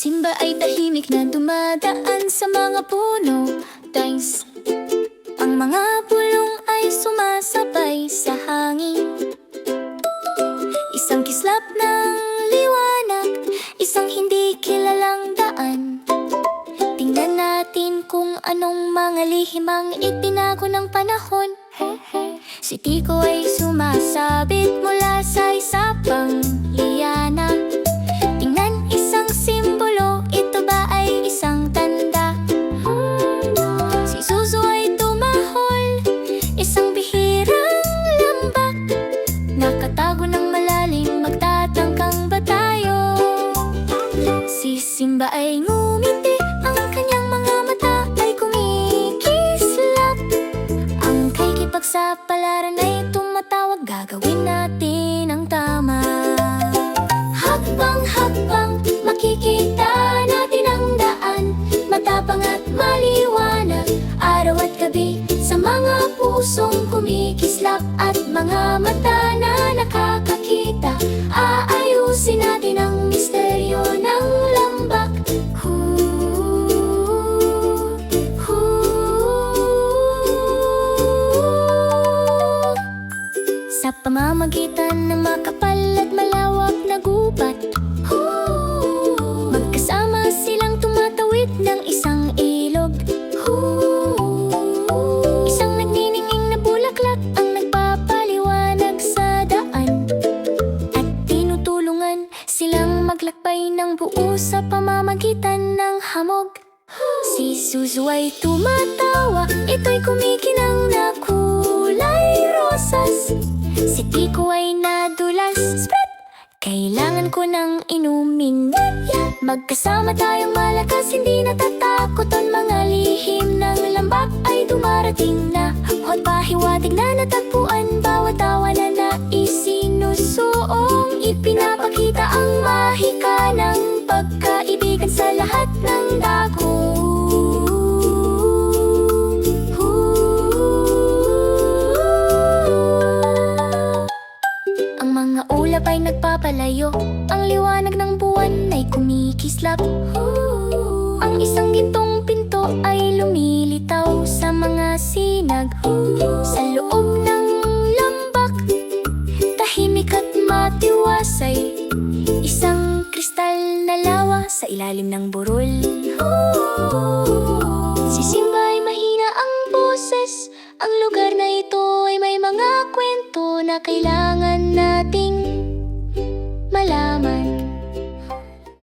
Tahimik na dumadaan sa mga puno. Times Ang mga pulong ay sumasabay sa hangin. Isang kislap ng liwanag Isang hindi kilalang daan. Tingnan natin kung anong mga lihim ang itinago ng panahon. Si Tico ay sumasabit mula sa isa pang liyana Si Simba ay ngumiti, ang kanyang mga mata ay kumikislap Ang kay kipagsapalaran ay tumatawag, gagawin natin ang tama. Hakbang-hakbang, makikita natin ang daan. Matapang at maliwanag, araw at gabi Sa mga pusong kumikislap at mga mata pamamagitan ng makapal at malawak na gubat! Magkasama silang tumatawid ng isang ilog! Isang nagnininging na bulaklak ang nagpapaliwanag sa daan At tinutulungan silang maglakbay ng buo sa pamamagitan ng hamog Si Suzu ay tumatawa, ito'y kumikinang Si Tico ay nadulas, spread! Kailangan ko ng inumin. Magkasama tayong malakas, hindi natatakot Ang mga lihim ng lambak. Ay dumarating na. Huwag pahiwatig na natagpuan. Bawat tawa na naisinusuong. Ipinapakita ang mahika ng pagkaibigan mga ulap ay nagpapalayo. Ang liwanag ng buwan ay kumikislap. Ang isang gintong pinto ay lumilitaw sa mga sinag. Sa loob ng lambak Tahimik at matiwasay. Isang kristal na lawa sa ilalim ng burol. Si na kailangan nating malaman.